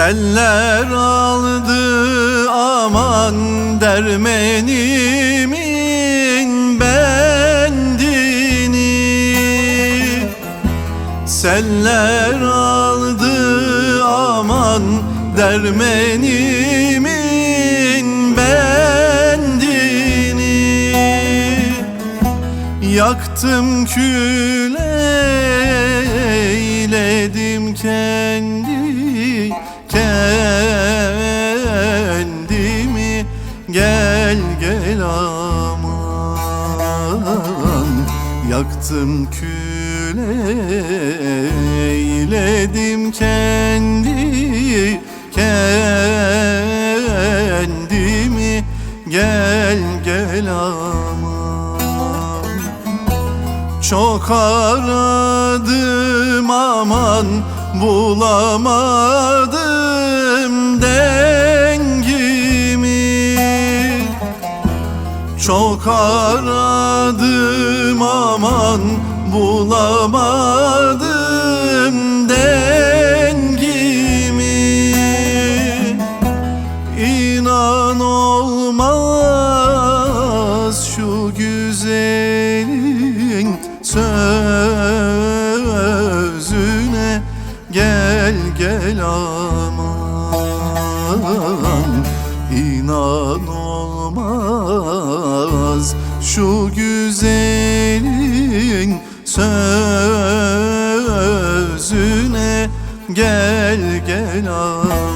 Seller aldı aman dermenimin bendini. Seller aldı aman dermenimin bendini. Yaktım kül eyledim kendi kendimi. Gel gel aman. Yaktım kül eyledim kendi. Kendimi. Gel gel aman. Çok aradım aman bulamadım dengimi. Çok aradım aman bulamadım dengimi. İnan olmaz şu güzelin sözüne Gel gel aman. İnan olmaz şu güzelin sözüne. Gel gel aman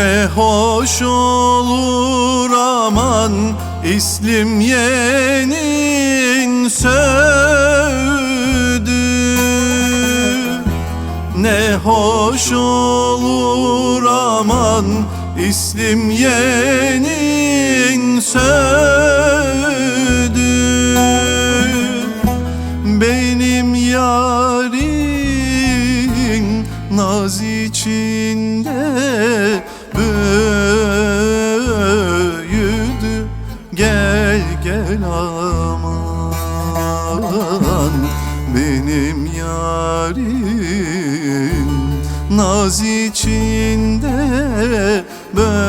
Ne hoş olur aman İslimye'nin söğüdü Ne hoş olur aman İslimye'nin söğüdü Benim yarim naz içinde benim yarim. Naz içinde büyüdü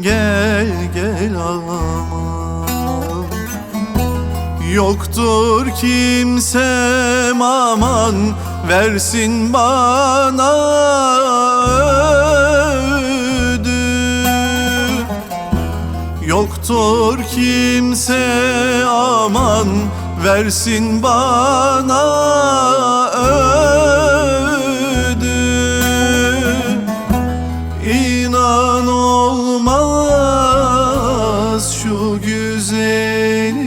Gel gel aman. Yoktur kimsem aman versin bana Yoktur kimse aman versin bana ödü. İnan olmaz şu güzelin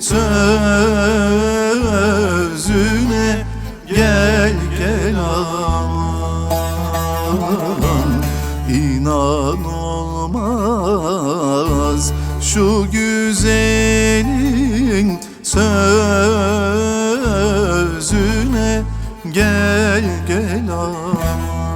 sözüne Gel gel aman. İnan olmaz şu güzelin sözüne. Gel gel aman